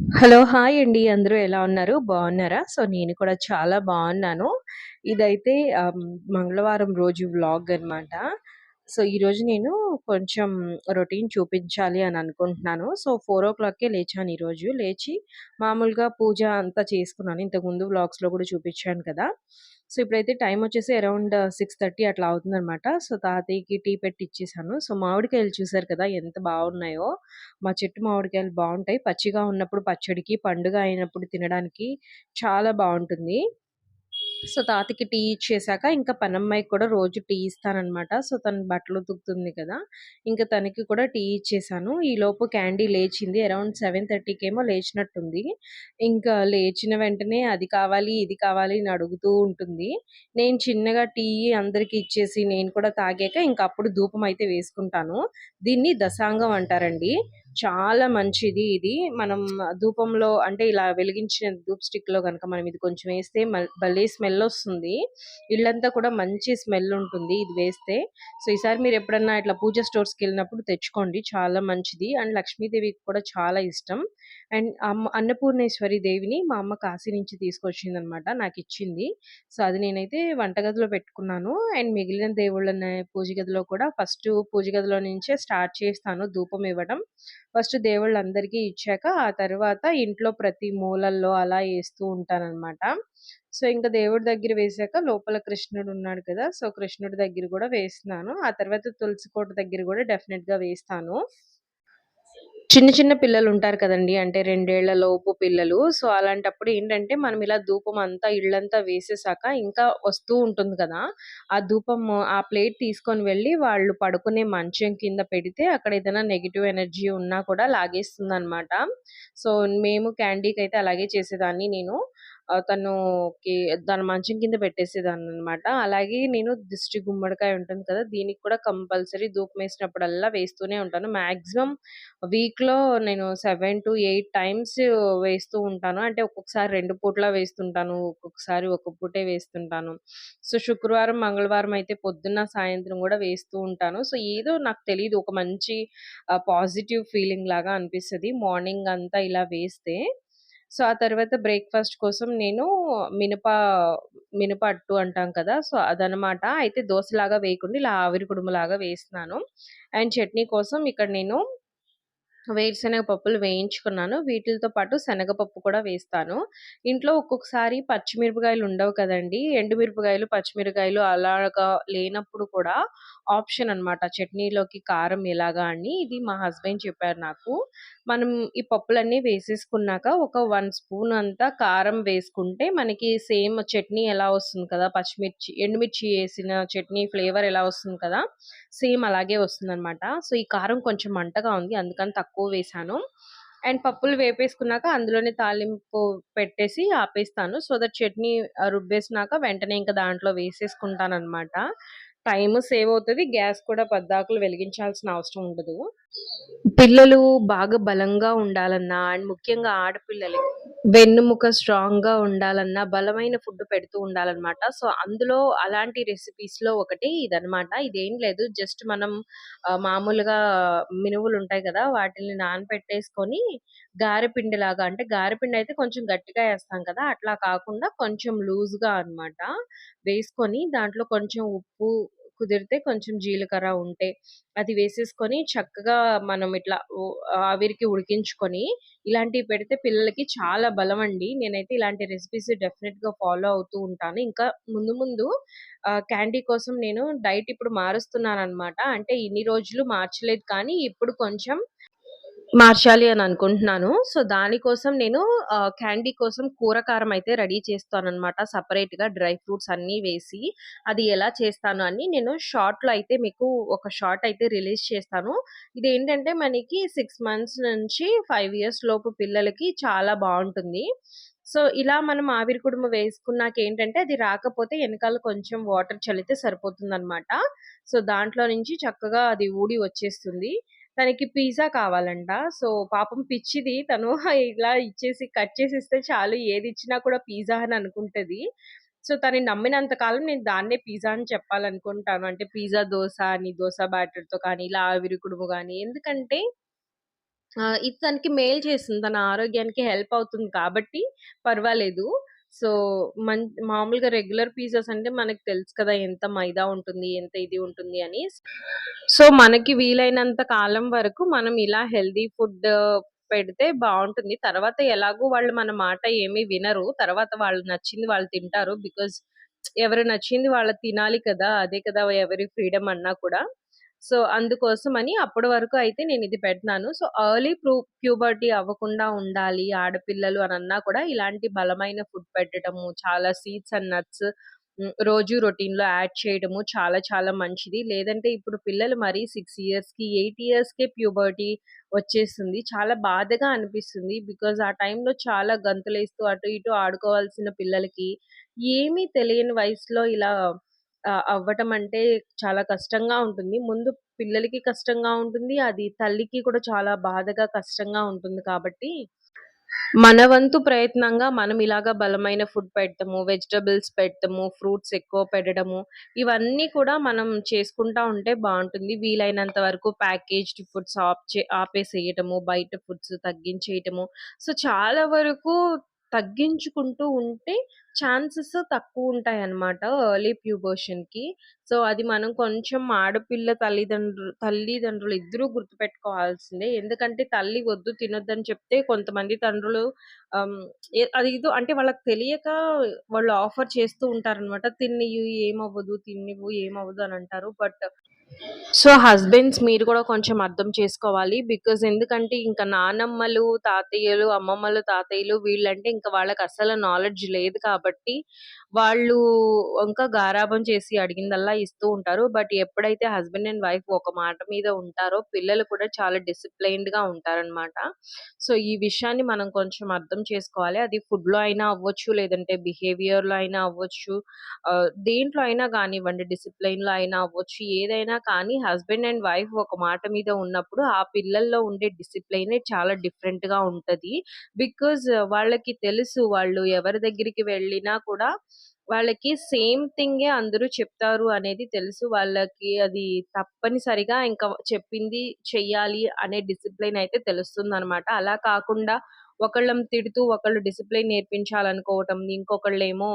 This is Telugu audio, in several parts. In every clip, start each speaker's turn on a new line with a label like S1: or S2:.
S1: హలో! హాయ్ అండి. అందరూ ఎలా ఉన్నారు? బాగున్నారా సో, నేను కూడా చాలా బాగున్నాను ఇదైతే మంగళవారం రోజు వ్లాగ్ అనమాట. సో, ఈరోజు నేను కొంచెం రొటీన్ చూపించాలి అని అనుకుంటున్నాను. సో, 4:00కే లేచాను ఈరోజు. లేచి మామూలుగా పూజ అంతా చేసుకున్నాను. ఇంతకుముందు వ్లాగ్స్‌లో కూడా చూపించాను కదా! సో, ఇప్పుడైతే టైం వచ్చేసి అరౌండ్ 6:30 అట్లా అవుతుందనమాట. సో, తాతయ్యకి టీ పెట్టి ఇచ్చేసాను. సో, మామిడికాయలు చూసారు కదా! ఎంత బాగున్నాయో మా చెట్టు మామిడికాయలు బాగుంటాయి పచ్చిగా ఉన్నప్పుడు పచ్చడికి, పండుగ అయినప్పుడు తినడానికి చాలా బాగుంటుంది సో, తాతకి టీ ఇచ్చేసాక ఇంకా పనమ్మాయికి కూడా రోజు టీ ఇస్తానమాట సో, తను బట్టలు ఉతుకుతుంది కదా! ఇంకా తనకి కూడా టీ ఇచ్చేసాను. ఈలోపు క్యాండీ లేచింది. అరౌండ్ 7:30కేమో లేచినట్టుంది. ఇంకా లేచిన వెంటనే అది కావాలి, ఇది కావాలి అని అడుగుతూ ఉంటుంది. నేను చిన్నగా టీ అందరికి ఇచ్చేసి నేను కూడా తాగాక ఇంకా అప్పుడు ధూపం అయితే వేసుకుంటాను. దీన్ని దశాంగం అంటారండి. చాలా మంచిది ఇది. మనం ధూపంలో అంటే ఇలా వెలిగించిన ధూప్ స్టిక్‌లో కనుక మనం ఇది కొంచెం వేస్తే భలే స్మెల్ వస్తుంది ఇల్లంతా కూడా మంచి స్మెల్ ఉంటుంది ఇది వేస్తే. సో, ఈసారి మీరు ఎప్పుడన్నా ఇట్లా పూజ స్టోర్స్కి వెళ్ళినప్పుడు తెచ్చుకోండి. చాలా మంచిది. అండ్ లక్ష్మీదేవికి కూడా చాలా ఇష్టం. అండ్ అమ్మ అన్నపూర్ణేశ్వరి దేవిని మా అమ్మ కాశీ నుంచి తీసుకొచ్చిందనమాట. నాకిచ్చింది. సో, అది నేనైతే వంటగదిలో పెట్టుకున్నాను. అండ్ మిగిలిన దేవుళ్ళని పూజ గదిలో కూడా ఫస్ట్ పూజ గదిలో నుంచే స్టార్ట్ చేస్తాను ధూపం ఇవ్వడం. ఫస్ట్ దేవుళ్ళందరికీ ఇచ్చాక, ఆ తర్వాత ఇంట్లో ప్రతి మూలల్లో అలా వేస్తూ ఉంటానన్నమాట సో, ఇంకా దేవుడి దగ్గర వేసాక లోపల కృష్ణుడు ఉన్నాడు కదా! సో, కృష్ణుడి దగ్గర కూడా వేస్తున్నాను. ఆ తర్వాత తులసి కోట దగ్గర కూడా డెఫినెట్గా వేస్తాను. చిన్న చిన్న పిల్లలు ఉంటారు కదండీ! అంటే రెండేళ్ళ లోపు పిల్లలు. సో, అలాంటప్పుడు ఏంటంటే మనం ఇలా ధూపం అంతా ఇళ్ళంతా వేసేసాక ఇంకా వస్తూ ఉంటుంది కదా! ఆ ధూపం ఆ ప్లేట్ తీసుకొని వెళ్ళి వాళ్ళు పడుకునే మంచం కింద పెడితే అక్కడ ఏదైనా నెగిటివ్ ఎనర్జీ ఉన్నా కూడా లాగేస్తుంది అనమాట సో, మేము క్యాండీకైతే అలాగే చేసేదాన్ని నేను. తనుకి దాని మంచం కింద పెట్టేసేదాన్ని అనమాట అలాగే నేను దిష్టి గుమ్మడికాయ ఉంటుంది కదా! దీనికి కూడా కంపల్సరీ ధూపమేసినప్పుడల్లా వేస్తూనే ఉంటాను. మ్యాక్సిమం వీక్‌లో నేను 7-8 టైమ్స్ వేస్తూ ఉంటాను. అంటే ఒక్కొక్కసారి రెండు పూటలా వేస్తుంటాను. ఒక్కొక్కసారి ఒక్క పూటే వేస్తుంటాను. సో, శుక్రవారం, మంగళవారం అయితే పొద్దున్న, సాయంత్రం కూడా వేస్తూ ఉంటాను. సో, ఏదో నాకు తెలియదు ఒక మంచి పాజిటివ్ ఫీలింగ్ లాగా అనిపిస్తుంది మార్నింగ్ అంతా ఇలా వేస్తే. సో, ఆ తర్వాత బ్రేక్‌ఫాస్ట్ కోసం నేను మినప మినప అట్టు అంటాం కదా! సో, అదనమాట. అయితే దోసలాగా వేయకుండా ఇలా ఆవిరి కుడుములాగా వేస్తున్నాను. అండ్ చట్నీ కోసం ఇక్కడ నేను వేరుశనగ పప్పులు వేయించుకున్నాను. వీటితో పాటు శనగపప్పు కూడా వేస్తాను. ఇంట్లో ఒక్కొక్కసారి పచ్చిమిరపకాయలు ఉండవు కదండి ఎండుమిరపకాయలు, పచ్చిమిరపకాయలు అలాగా లేనప్పుడు కూడా ఆప్షన్ అనమాట. చట్నీలోకి కారం ఎలాగా అని ఇది మా హస్బెండ్ చెప్పారు నాకు. మనం ఈ పప్పులన్నీ వేసేసుకున్నాక ఒక వన్ స్పూన్ అంతా కారం వేసుకుంటే మనకి సేమ్ చట్నీ ఎలా వస్తుంది కదా! పచ్చిమిర్చి ఎండుమిర్చి వేసిన చట్నీ ఫ్లేవర్ ఎలా వస్తుంది కదా! సేమ్ అలాగే వస్తుందనమాట. సో, ఈ కారం కొంచెం మంటగా ఉంది. అందుకని తక్కువ వేశాను. అండ్ పప్పులు వేపేసుకున్నాక అందులోనే తాలింపు పెట్టేసి ఆపేస్తాను. సో దట్ చట్నీ రుబ్బేసినాక వెంటనే ఇంకా దాంట్లో వేసేసుకుంటాను అనమాట టైము సేవ్ అవుతుంది గ్యాస్ కూడా పద్దాకులు వెలిగించాల్సిన అవసరం ఉండదు. పిల్లలు బాగా బలంగా ఉండాలన్నా అండ్ ముఖ్యంగా ఆడపిల్లలకి స్ట్రాంగ్ స్ట్రాంగ్‌గా ఉండాలన్నా బలమైన ఫుడ్ పెడుతూ ఉండాలనమాట. సో, అందులో అలాంటి రెసిపీస్‌లో ఒకటి ఇదనమాట. ఇదేం లేదు జస్ట్ మనం ఆహ్, మామూలుగా మినువులుంటాయి కదా! వాటిల్ని నానపెట్టేసుకొని గారెపిండిలాగా అంటే గారెపిండయితే కొంచెం గట్టిగా ఏస్తాం కదా! అట్లా కాకుండా కొంచెం లూజ్‌గా అనమాట. వేసుకొని దాంట్లో కొంచెం ఉప్పు కుదిరితే కొంచెం జీలకర్ర ఉంటే అది వేసేసుకొని చక్కగా మనం ఇట్లా ఆవిరికి ఉడికించుకొని ఇలాంటివి పెడితే పిల్లలకి చాలా బలం అండి నేనైతే ఇలాంటి రెసిపీస్ డెఫినిట్‌గా ఫాలో అవుతూ ఉంటాను. ఇంకా ముందు ముందు క్యాండీ కోసం నేను డైట్ ఇప్పుడు మారుస్తున్నాను అనమాట అంటే ఇన్ని రోజులు మార్చలేదు కానీ ఇప్పుడు కొంచెం మార్చాలి అని అనుకుంటున్నాను. సో, దానికోసం నేను క్యాండీ కోసం కూర కారం అయితే రెడీ చేస్తాననమాట. సపరేట్గా డ్రై ఫ్రూట్స్ అన్నీ వేసి అది ఎలా చేస్తాను అని నేను షార్ట్‌లో అయితే మీకు ఒక షార్ట్ అయితే రిలీజ్ చేస్తాను. ఇదేంటంటే మనకి సిక్స్ మంత్స్ నుంచి ఫైవ్ ఇయర్స్ లోపు పిల్లలకి చాలా బాగుంటుంది సో, ఇలా మనం ఆవిరి కుడుము వేసుకున్నాకేంటంటే అది రాకపోతే వెనకాల కొంచెం వాటర్ చల్లితే సరిపోతుందనమాట. సో, దాంట్లో నుంచి చక్కగా అది ఊడి వచ్చేస్తుంది. తనకి పిజ్జా కావాలంట. సో, పాపం పిచ్చిది తను ఇలా ఇచ్చేసి కట్ చేసి ఇస్తే చాలు ఏది ఇచ్చినా కూడా పిజ్జా అని అనుకుంటది. సో, తను నమ్మినంత కాలం నేను దాన్నే పిజ్జా అని చెప్పాలనుకుంటాను. అంటే పిజ్జా దోశ అని దోశ బ్యాటర్‌తో కానీ, ఇలా ఆవిరికుడుము కానీ ఎందుకంటే ఇది తనకి మేల్ చేస్తుంది. తన ఆరోగ్యానికి హెల్ప్ అవుతుంది కాబట్టి పర్వాలేదు. సో, మన్ మామూలుగా రెగ్యులర్ పిజ్జాస్ అంటే మనకు తెలుసు కదా! ఎంత మైదా ఉంటుంది, ఎంత ఇది ఉంటుంది అని. సో, మనకి వీలైనంత కాలం వరకు మనం ఇలా హెల్తీ ఫుడ్ పెడితే బాగుంటుంది తర్వాత ఎలాగో వాళ్ళు మన మాట ఏమి వినరు. తర్వాత వాళ్ళు నచ్చింది వాళ్ళు తింటారు. బికాజ్ ఎవరు నచ్చింది వాళ్ళు తినాలి కదా! అదే కదా ఎవరి ఫ్రీడమ్ అన్నా కూడా. సో, అందుకోసం అని అప్పటి వరకు అయితే నేను ఇది పెడుతున్నాను. సో, ఎర్లీ ప్రూ ప్యూబర్టీ అవ్వకుండా ఉండాలి ఆడపిల్లలు అనన్నా కూడా ఇలాంటి బలమైన ఫుడ్ పెట్టడము, చాలా సీడ్స్ అండ్ నట్స్ రోజు రొటీన్‌లో యాడ్ చేయడము చాలా చాలా మంచిది. లేదంటే ఇప్పుడు పిల్లలు మరీ 6 ఇయర్స్‌కి, ఎయిట్ ఇయర్స్‌కే ప్యూబర్టీ వచ్చేస్తుంది. చాలా బాధగా అనిపిస్తుంది. బికాజ్ ఆ టైంలో చాలా గంతులేస్తూ అటు ఇటు ఆడుకోవాల్సిన పిల్లలకి ఏమీ తెలియని వయసులో ఇలా ఆహ్, అవ్వటం అంటే చాలా కష్టంగా ఉంటుంది. ముందు పిల్లలకి కష్టంగా ఉంటుంది. అది తల్లికి కూడా చాలా బాధగా, కష్టంగా ఉంటుంది కాబట్టి, మన వంతు ప్రయత్నంగా మనం ఇలాగ బలమైన ఫుడ్ పెట్టడము, వెజిటబుల్స్ పెట్టడము, ఫ్రూట్స్ ఎక్కువ పెట్టడము, ఇవన్నీ కూడా మనం చేసుకుంటా ఉంటే బావుంటుంది. వీలైనంత వరకు ప్యాకేజ్డ్ ఫుడ్స్ ఆప్ చే ఆపేసేయటము, బయట ఫుడ్స్ తగ్గించేయటము. సో, చాలా వరకు తగ్గించుకుంటూ ఉంటే ఛాన్సెస్ అన్నమాట ఎర్లీ ప్యూబర్షన్‌కి. సో, అది మనం కొంచెం ఆడపిల్ల తల్లిదండ్రులు తల్లిదండ్రులు ఇద్దరూ గుర్తుపెట్టుకోవాల్సిందే. ఎందుకంటే తల్లి వద్దు తినొద్దని చెప్తే కొంతమంది తండ్రులు అది ఇదో అంటే వాళ్ళకి తెలియక వాళ్ళు ఆఫర్ చేస్తూ ఉంటారనమాట. తిన్నియు ఏమవ్వదు, తిన్నివు ఏమవ్వదు అని అంటారు. బట్ సో, హస్బెండ్స్ మీరు కూడా కొంచెం అర్థం చేసుకోవాలి. బికాజ్ ఎందుకంటే ఇంకా నానమ్మలు, తాతయ్యలు, అమ్మమ్మలు, తాతయ్యలు వీళ్ళంటే ఇంకా వాళ్ళకి అసలు నాలెడ్జ్ లేదు కాబట్టి, వాళ్ళు ఇంకా గారాబం చేసి అడిగిందల్లా ఇస్తూ ఉంటారు. బట్ ఎప్పుడైతే హస్బెండ్ అండ్ వైఫ్ ఒక మాట మీద ఉంటారో పిల్లలు కూడా చాలా డిసిప్లైన్డ్‌గా ఉంటారనమాట. సో, ఈ విషయాన్ని మనం కొంచెం అర్థం చేసుకోవాలి. అది ఫుడ్‌లో అయినా అవ్వచ్చు, లేదంటే బిహేవియర్‌లో అయినా అవ్వచ్చు. దేంట్లో అయినా గానివ్వండి డిసిప్లైన్‌లో అయినా అవ్వచ్చు. ఏదైనా కానీ హస్బెండ్ అండ్ వైఫ్ ఒక మాట మీద ఉన్నప్పుడు ఆ పిల్లల్లో ఉండే డిసిప్లైన్ చాలా డిఫరెంట్‌గా ఉంటది. బికాజ్ వాళ్ళకి తెలుసు వాళ్ళు ఎవరి దగ్గరికి వెళ్ళినా కూడా వాళ్ళకి సేమ్ థింగే అందరూ చెప్తారు అనేది తెలుసు. వాళ్ళకి అది తప్పనిసరిగా ఇంకా చెప్పింది చెయ్యాలి అనే డిసిప్లైన్ అయితే తెలుస్తుంది అనమాట అలా కాకుండా ఒకళ్ళం తిడుతూ ఒకళ్ళు డిసిప్లైన్ నేర్పించాలనుకోవటం, ఇంకొకళ్ళేమో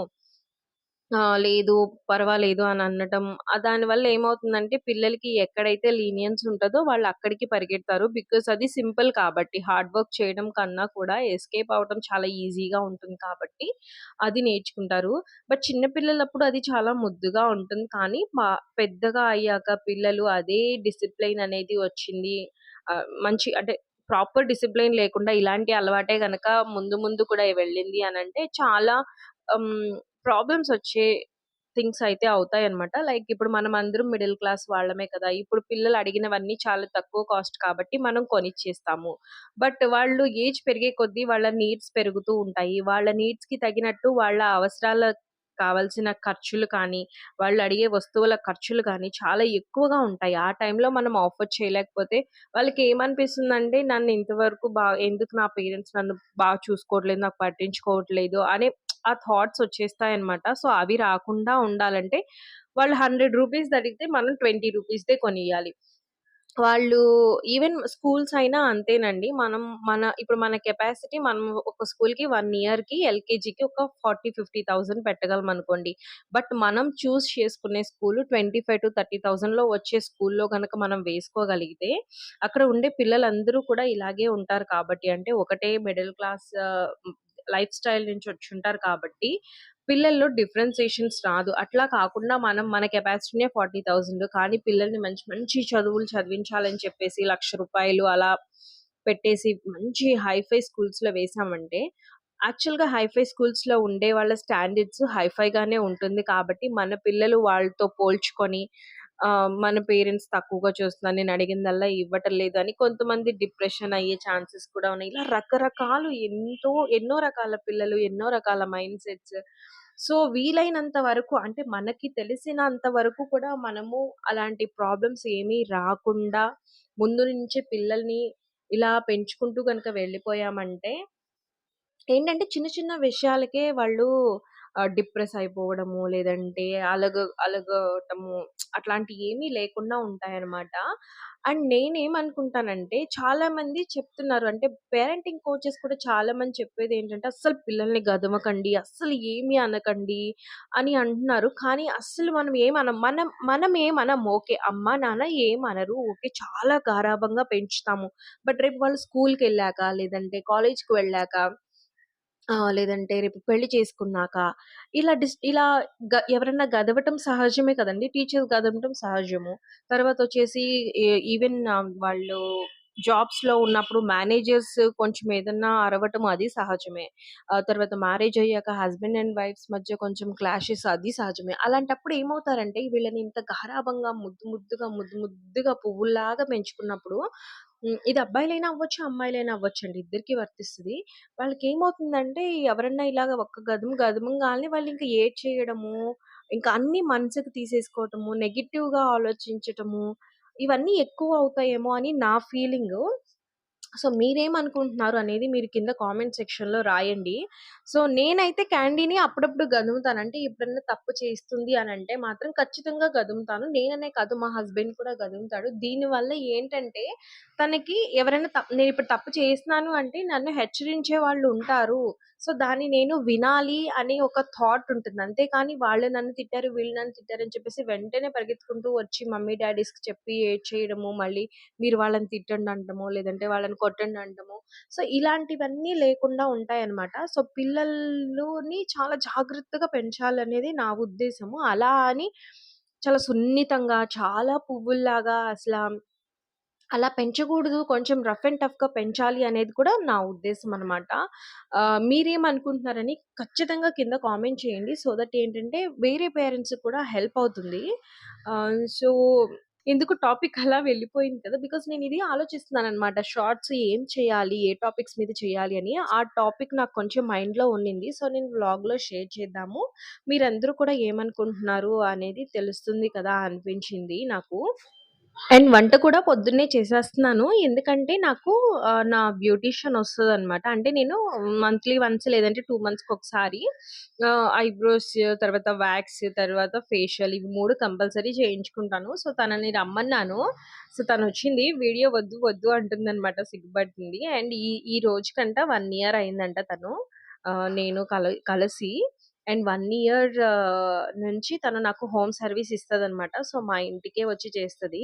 S1: ఆ! లేదు పర్వాలేదు అని అనటం. ఆహ్, దానివల్ల ఏమవుతుందంటే పిల్లలకి ఎక్కడైతే లీనియన్స్ ఉంటదో వాళ్ళు అక్కడికి పరిగెడతారు. బికాజ్ అది సింపుల్ కాబట్టి. హార్డ్ వర్క్ చేయడం కన్నా కూడా ఎస్కేప్ అవ్వటం చాలా ఈజీగా ఉంటుంది కాబట్టి అది నేర్చుకుంటారు. బట్ చిన్న పిల్లలప్పుడు అది చాలా ముద్దుగా ఉంటుంది. కానీ మా పెద్దగా అయ్యాక పిల్లలు అదే డిసిప్లైన్ అనేది వచ్చింది. ఆహ్, మంచి అంటే ప్రాపర్ డిసిప్లైన్ లేకుండా ఇలాంటి అలవాటే గనక ముందు ముందు కూడా వెళ్ళింది అనంటే చాలా హ్మ్. ప్రాబ్లమ్స్ వచ్చే థింగ్స్ అయితే అవుతాయి అనమాట లైక్ ఇప్పుడు మనం అందరం మిడిల్ క్లాస్ వాళ్ళమే కదా! ఇప్పుడు పిల్లలు అడిగినవన్నీ చాలా తక్కువ కాస్ట్ కాబట్టి మనం కొనిచ్చేస్తాము. బట్ వాళ్ళు ఏజ్ పెరిగే కొద్దీ వాళ్ళ నీడ్స్ పెరుగుతూ ఉంటాయి. వాళ్ళ నీడ్స్‌కి తగినట్టు వాళ్ళ అవసరాల కావాల్సిన ఖర్చులు కానీ, వాళ్ళు అడిగే వస్తువుల ఖర్చులు కానీ చాలా ఎక్కువగా ఉంటాయి. ఆ టైంలో మనం ఆఫర్ చేయలేకపోతే వాళ్ళకి ఏమనిపిస్తుందంటే నన్ను ఇంతవరకు బాగా ఎందుకు నా పేరెంట్స్ నన్ను బాగా చూసుకోవట్లేదు, నాకు పట్టించుకోవట్లేదు అనే ఆ థాట్స్ వచ్చేస్తాయి అనమాట సో, అవి రాకుండా ఉండాలంటే వాళ్ళు హండ్రెడ్ రూపీస్ అడిగితే మనం 20 రూపీస్‌దే కొనియాలి వాళ్ళు ఈవెన్ స్కూల్స్ అయినా అంతేనండి. మనం మన ఇప్పుడు మన కెపాసిటీ మనం ఒక స్కూల్‌కి వన్ ఇయర్‌కి ఎల్‌కేజీకి ఒక ఫార్టీ ఫిఫ్టీ థౌజండ్ పెట్టగలం అనుకోండి బట్ మనం చూస్ చేసుకునే school twenty five to thirty థౌజండ్లో వచ్చే స్కూల్‌లో గనక మనం వేసుకోగలిగితే, అక్కడ ఉండే పిల్లలందరూ కూడా ఇలాగే ఉంటారు కాబట్టి అంటే ఒకటే మిడిల్ క్లాస్ లైఫ్ స్టైల్ నుంచి వచ్చి ఉంటారు కాబట్టి, పిల్లల్లో డిఫరెన్సియేషన్స్ రాదు. అట్లా కాకుండా మనం మన కెపాసిటీనే 40,000 కానీ పిల్లల్ని మంచి మంచి చదువులు చదివించాలని చెప్పేసి లక్ష రూపాయలు అలా పెట్టేసి మంచి హైఫై స్కూల్స్‌లో వేసామంటే, యాక్చువల్‌గా హైఫై స్కూల్స్‌లో ఉండే వాళ్ళ స్టాండర్డ్స్ హైఫైగానే ఉంటుంది కాబట్టి, మన పిల్లలు వాళ్ళతో పోల్చుకొని మన పేరెంట్స్ తక్కువగా చూస్తున్నారు. నేను అడిగిందల్లా ఇవ్వటం లేదు అని కొంతమంది డిప్రెషన్ అయ్యే ఛాన్సెస్ కూడా ఉన్నాయి. ఇలా రకరకాలు ఎంతో ఎన్నో రకాల పిల్లలు, ఎన్నో రకాల మైండ్ సెట్స్. సో, వీలైనంత వరకు అంటే మనకి తెలిసినంత వరకు కూడా మనము అలాంటి ప్రాబ్లమ్స్ ఏమీ రాకుండా ముందు నుంచే పిల్లల్ని ఇలా పెంచుకుంటూ గనక వెళ్ళిపోయామంటే ఏంటంటే చిన్న చిన్న విషయాలకే వాళ్ళు ఆహ్, డిప్రెస్ అయిపోవడము, లేదంటే అలగ అలగటము అట్లాంటియేమీ లేకుండా ఉంటాయన్నమాట. అండ్ నేనేమనుకుంటానంటే చాలామంది చెప్తున్నారు అంటే పేరెంటింగ్ కోచెస్ కూడా చాలామంది చెప్పేదేంటంటే, "అస్సలు పిల్లల్ని గదమకండి, అస్సలు ఏమి అనకండి" అని అంటున్నారు. కానీ అస్సలు మనం ఏమనం. మనం మనం ఏమనం ఓకే. అమ్మ, నాన్న ఏమనరు. ఓకే. చాలా గారాబంగా పెంచుతాము. బట్ రేపు వాళ్ళు స్కూల్‌కెళ్ళాక, లేదంటే కాలేజ్‌కి వెళ్ళాక ఆ! లేదంటే రేపు పెళ్ళి చేసుకున్నాక, ఇలా డిస్ ఇలా గ ఎవరన్నా గదవటం సహజమే కదండీ! టీచర్స్ గదవటం సహజము. తర్వాతొచ్చేసి వచ్చేసి ఈవెన్ వాళ్ళు జాబ్స్‌లో ఉన్నప్పుడు మేనేజర్స్ కొంచెం ఏదన్నా అరవటం అది సహజమే. తర్వాత మ్యారేజ్ అయ్యాక హస్బెండ్ అండ్ వైఫ్స్ మధ్య కొంచెం క్లాషెస్ అది సహజమే. అలాంటప్పుడు ఏమవుతారంటే వీళ్ళని ఇంత గారాబంగా ముద్దు ముద్దుగా, ముద్దు ముద్దుగా పువ్వుల్లాగా పెంచుకున్నప్పుడు ఇది అబ్బాయిలైనా అవ్వచ్చు, అమ్మాయిలైనా అవ్వచ్చు అండి ఇద్దరికీ వాళ్ళకి ఏమవుతుందంటే ఎవరన్నా ఇలాగ ఒక్క గదుము గదమంగాల్నే కానీ వాళ్ళు ఇంకా అన్ని మనసుకు తీసేసుకోవటము, నెగిటివ్గా ఆలోచించటము, ఇవన్నీ ఎక్కువ అవుతాయేమో అని నా ఫీలింగ్. సో, మీరేమనుకుంటున్నారు అనేది మీరు కింద కామెంట్ సెక్షన్‌లో రాయండి. సో, నేనైతే క్యాండీని అప్పుడప్పుడు గదుముతానంటే ఎప్పుడన్నా తప్పు చేస్తుంది అని అంటే మాత్రం ఖచ్చితంగా గదుముతాను. నేననే కాదు మా హస్బెండ్ కూడా గదుముతాడు. దీనివల్ల ఏంటంటే తనకి ఎవరైనా నేను ఇప్పుడు తప్పు చేస్తున్నాను అంటే నన్ను హెచ్చరించే వాళ్ళు ఉంటారు సో, దాన్ని నేను వినాలి అనే ఒక థాట్ ఉంటుంది. అంతేకాని వాళ్ళు నన్ను తిట్టారు, వీళ్ళు నన్ను తిట్టారు అని చెప్పేసి వెంటనే పరిగెత్తుకుంటూ వచ్చి మమ్మీ, డాడీస్కి చెప్పి ఏడ్చేయడము, మళ్ళీ మీరు వాళ్ళని తిట్టండి అంటము లేదంటే వాళ్ళని కొట్టండి అంటము సో, ఇలాంటివన్నీ లేకుండా ఉంటాయన్నమాట. సో, పిల్లల్ని చాలా జాగ్రత్తగా పెంచాలనేది నా ఉద్దేశము. అలా అని చాలా సున్నితంగా, చాలా పువ్వుల్లాగా అసలు అలా పెంచకూడదు. కొంచెం రఫ్ అండ్ టఫ్‌గా పెంచాలి అనేది కూడా నా ఉద్దేశం అనమాట. మీరేమనుకుంటున్నారని ఖచ్చితంగా కింద కామెంట్ చేయండి. సో దట్ ఏంటంటే వేరే పేరెంట్స్‌కి కూడా హెల్ప్ అవుతుంది. సో ఎందుకు టాపిక్ అలా వెళ్ళిపోయింది కదా! ఇది ఆలోచిస్తున్నాను అనమాట షార్ట్స్ ఏం చేయాలి? ఏ టాపిక్స్ మీద చేయాలి అని. ఆ టాపిక్ నాకు కొంచెం మైండ్‌లో ఉండింది. సో నేను వ్లాగ్‌లో షేర్ చేద్దాము. మీరందరూ కూడా ఏమనుకుంటున్నారు అనేది తెలుస్తుంది కదా! అనిపించింది నాకు. అండ్ వంట కూడా పొద్దున్నే చేసేస్తున్నాను. ఎందుకంటే నాకు నా బ్యూటీషియన్ అనమాట అంటే నేను మంత్లీ వన్స్ లేదంటే టూ మంత్స్కి ఒకసారి ఐబ్రోస్, తర్వాత వాక్స్, తర్వాత ఫేషియల్ ఇవి మూడు కంపల్సరీ చేయించుకుంటాను. సో తనని రమ్మన్నాను. సో తను వచ్చింది వీడియో వద్దు వద్దు అంటుందనమాట సిగ్గుపడుతుంది. అండ్ ఈ ఈ రోజుకంట వన్ ఇయర్ అయిందంట తను. నేను కల కలిసి. అండ్ 1 ఇయర్ నుంచి తను నాకు హోమ్ సర్వీస్ ఇస్తదనమాట. సో మా ఇంటికే వచ్చి చేస్తది.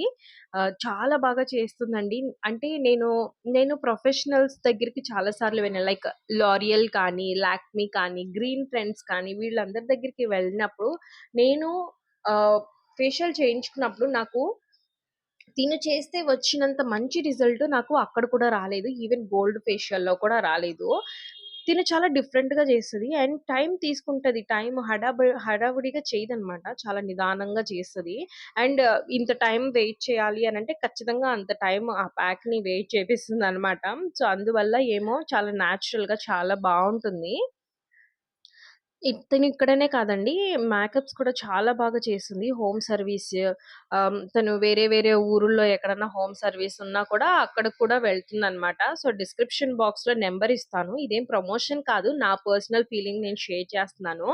S1: ఆహ్, చాలా బాగా చేస్తుందండి. అంటే నేను, నేను ప్రొఫెషనల్స్ దగ్గరికి చాలా సార్లు వెళ్ళాను. లైక్ లారియల్ కానీ, లాక్మీ కానీ, గ్రీన్ ట్రెండ్స్ కానీ వీళ్ళందరి దగ్గరికి వెళ్ళినప్పుడు నేను ఆహ్, ఫేషియల్ చేయించుకున్నప్పుడు నాకు తిను చేస్తే వచ్చినంత మంచి రిజల్ట్ నాకు అక్కడ కూడా రాలేదు. ఈవెన్ గోల్డ్ ఫేషియల్‌లో కూడా రాలేదు. తిను చాలా డిఫరెంట్‌గా చేస్తది. అండ్ టైం తీసుకుంటది. టైం హడాబ హడావుడిగా చేయదనమాట. చాలా నిదానంగా చేస్తది. అండ్ ఇంత టైం వెయిట్ చేయాలి అనంటే ఖచ్చితంగా అంత టైం ఆ ప్యాక్‌ని వెయిట్ చేపిస్తుందనమాట. సో అందువల్ల ఏమో చాలా న్యాచురల్‌గా చాలా బావుంటుంది. ఇతను ఇక్కడనే కాదండి. మేకప్స్ కూడా చాలా బాగా చేస్తుంది. హోమ్ సర్వీస్ ఆహ్, తను వేరే వేరే ఊరుల్లో ఎక్కడన్నా హోమ్ సర్వీస్ ఉన్నా కూడా అక్కడికి కూడా వెళ్తుందనమాట. సో డిస్క్రిప్షన్ బాక్స్‌లో నంబర్ ఇస్తాను. ఇదేం ప్రమోషన్ కాదు. నా పర్సనల్ ఫీలింగ్ నేను షేర్ చేస్తున్నాను.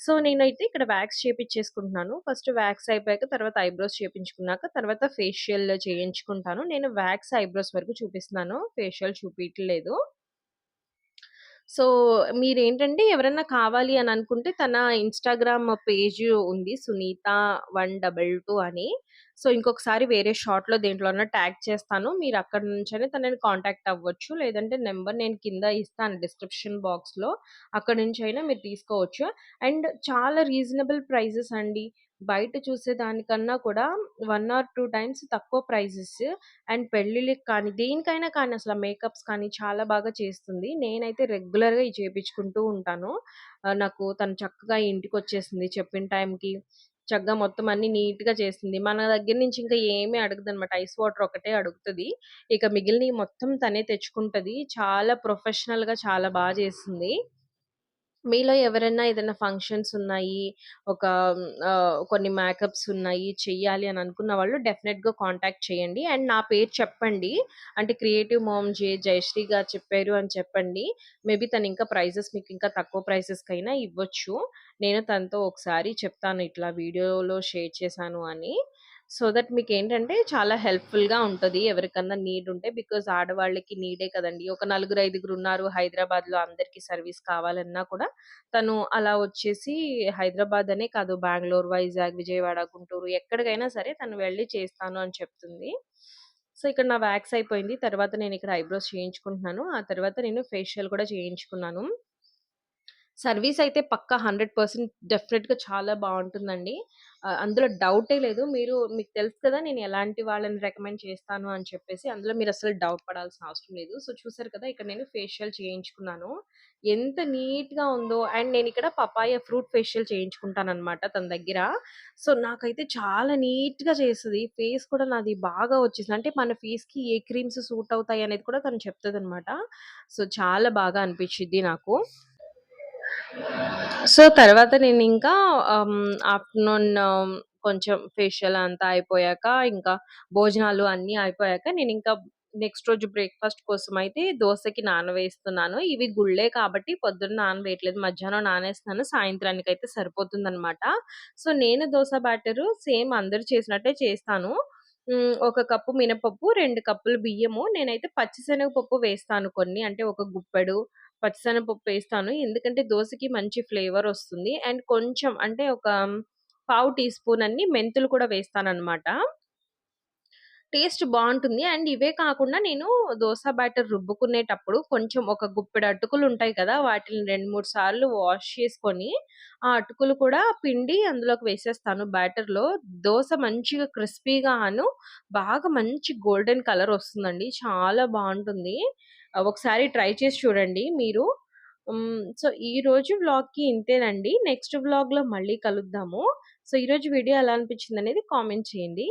S1: సో నేనైతే ఇక్కడ వాక్స్ చేపిచ్చేసుకుంటున్నాను. ఫస్ట్ వాక్స్ అయిపోయాక తర్వాత ఐబ్రోస్ చేపించుకున్నాక తర్వాత ఫేషియల్ చేయించుకుంటాను. నేను వాక్స్, ఐబ్రోస్ వరకు చూపిస్తున్నాను. ఫేషియల్ చూపియట్లేదు. సో మీరేంటంటే ఎవరన్నా కావాలి అని అనుకుంటే తన ఇన్‌స్టాగ్రామ్ పేజ్ ఉంది. సునీత 122 అని. సో ఇంకొకసారి వేరే షార్ట్‌లో దేంట్లోనన్నా ట్యాగ్ చేస్తాను. మీరు అక్కడి నుంచైనా తనని కాంటాక్ట్ అవ్వచ్చు. లేదంటే నంబర్ నేను కింద ఇస్తాను డిస్క్రిప్షన్ బాక్స్‌లో. అక్కడి నుంచైనా మీరు తీసుకోవచ్చు. అండ్ చాలా రీజనబుల్ ప్రైజెస్ అండి. బయట చూసే దానికన్నా కూడా 1 ఆర్ 2 టైమ్స్ తక్కువ ప్రైజెస్. అండ్ పెళ్ళిళ్ళకి కానీ, దేనికైనా కానీ అసల మేకప్స్ కానీ చాలా బాగా చేస్తుంది. నేనైతే రెగ్యులర్‌గా ఇయి చేపించుకుంటూ ఉంటాను. ఆహ్, నాకు తను చక్కగా ఇంటికొచ్చేసింది చెప్పిన టైంకి. చక్కగా మొత్తం అన్నీ నీట్‌గా చేస్తుంది. మన దగ్గర నుంచి ఇంకా ఏమి అడగదనమాట. ఐస్ వాటర్ ఒకటే అడుగుతది. ఇక మిగిలినయి మొత్తం తనే తెచ్చుకుంటది. చాలా ప్రొఫెషనల్‌గా చాలా బా చేస్తుంది. మీలో ఎవరైనా ఏదైనా ఫంక్షన్స్ ఉన్నాయి. ఒక ఆహ్, కొన్ని మేకప్స్ ఉన్నాయి. చెయ్యాలి అని అనుకున్న వాళ్ళు డెఫినెట్గా కాంటాక్ట్ చేయండి. అండ్ నా పేరు చెప్పండి. అంటే క్రియేటివ్ మోమ్ జే జయశ్రీ గారు చెప్పారు అని చెప్పండి. మేబీ తను ఇంకా ప్రైజెస్ మీకు ఇంకా తక్కువ ప్రైజెస్‌కైనా ఇవ్వచ్చు. నేను తనతో ఒకసారి చెప్తాను ఇట్లా వీడియోలో షేర్ చేశాను అని. సో దట్ మీకు ఏంటంటే చాలా హెల్ప్‌ఫుల్‌గా ఉంటది. ఎవరికన్నా నీడ్ ఉంటే బికాజ్ ఆడవాళ్ళకి నీడే కదండి ఒక నలుగురు, ఐదుగురు ఉన్నారు హైదరాబాద్‌లో అందరికి సర్వీస్ కావాలన్నా కూడా తను అలా వచ్చేసి హైదరాబాద్ అనే కాదు బెంగళూరు వైజాగ్, విజయవాడ, గుంటూరు ఎక్కడికైనా సరే తను వెళ్ళి చేస్తాను అని చెప్తుంది. సో ఇక్కడ నా వాక్స్ అయిపోయింది. తర్వాత నేను ఇక్కడ ఐబ్రోస్ చేయించుకుంటున్నాను. ఆ తర్వాత నేను ఫేషియల్ కూడా చేయించుకున్నాను. సర్వీస్ అయితే పక్కా హండ్రెడ్ పర్సెంట్ డెఫినెట్గా చాలా బాగుంటుందండి అందులో డౌటే లేదు. మీరు మీకు తెలుసు కదా! నేను ఎలాంటి వాళ్ళని రికమెండ్ చేస్తాను అని చెప్పేసి. అందులో మీరు అసలు డౌట్ పడాల్సిన అవసరం లేదు. సో చూసారు కదా! ఇక్కడ నేను ఫేషియల్ చేయించుకున్నాను. ఎంత నీట్‌గా ఉందో అండ్ నేను ఇక్కడ పపాయ ఫ్రూట్ ఫేషియల్ చేయించుకుంటాననమాట తన దగ్గర. సో నాకైతే చాలా నీట్‌గా చేస్తుంది ఫేస్ కూడా నాది బాగా వచ్చేసింది. అంటే మన ఫేస్‌కి ఏ క్రీమ్స్ సూట్ అవుతాయి అనేది కూడా తను చెప్తుంది అనమాట సో చాలా బాగా అనిపించింది నాకు. సో తర్వాత నేను ఆహ్, హ్మ్, ఆఫ్టర్‌నూన్ కొంచెం ఫేషియల్ అంతా అయిపోయాక, ఇంకా భోజనాలు అన్నీ అయిపోయాక నేనింకా నెక్స్ట్ రోజు బ్రేక్‌ఫాస్ట్ కోసమయితే దోసకి నానవేస్తున్నాను. ఇవి గుళ్ళే కాబట్టి పొద్దున్న నానవేయట్లేదు. మధ్యాహ్నం నానేస్తున్నాను. సాయంత్రానికైతే సరిపోతుందనమాట. సో నేను దోస బ్యాటరు సేమ్ అందరూ చేసినట్టే చేస్తాను. హ్మ్, ఒక కప్పు మినపప్పు, 2 కప్పులు బియ్యము, నేనైతే పచ్చిశనగపప్పు వేస్తాను కొన్ని. అంటే ఒక గుప్పెడు పచ్చిశనగపప్పు వేస్తాను. ఎందుకంటే దోశకి మంచి ఫ్లేవర్ వస్తుంది. అండ్ కొంచెం అంటే ఒక పావు టీ స్పూన్ అన్ని మెంతులు కూడా వేస్తాననమాట. టేస్ట్ బాగుంటుంది అండ్ ఇవే కాకుండా నేను దోశ బ్యాటర్ రుబ్బుకునేటప్పుడు కొంచెం ఒక గుప్పెడు అటుకులు ఉంటాయి కదా! వాటిని 2, 3 సార్లు వాష్ చేసుకొని, ఆ అటుకులు కూడా పిండి అందులోకి వేసేస్తాను బ్యాటర్‌లో. దోశ మంచిగా క్రిస్పీగాను బాగా మంచి గోల్డెన్ కలర్ వస్తుందండి. చాలా బాగుంటుంది ఒకసారి ట్రై చేసి చూడండి మీరు. సో ఈరోజు వ్లాగ్‌కి ఇంతేనండి. నెక్స్ట్ వ్లాగ్‌లో మళ్ళీ కలుద్దాము. సో ఈరోజు వీడియో ఎలా అనిపించిందనేది కామెంట్ చేయండి.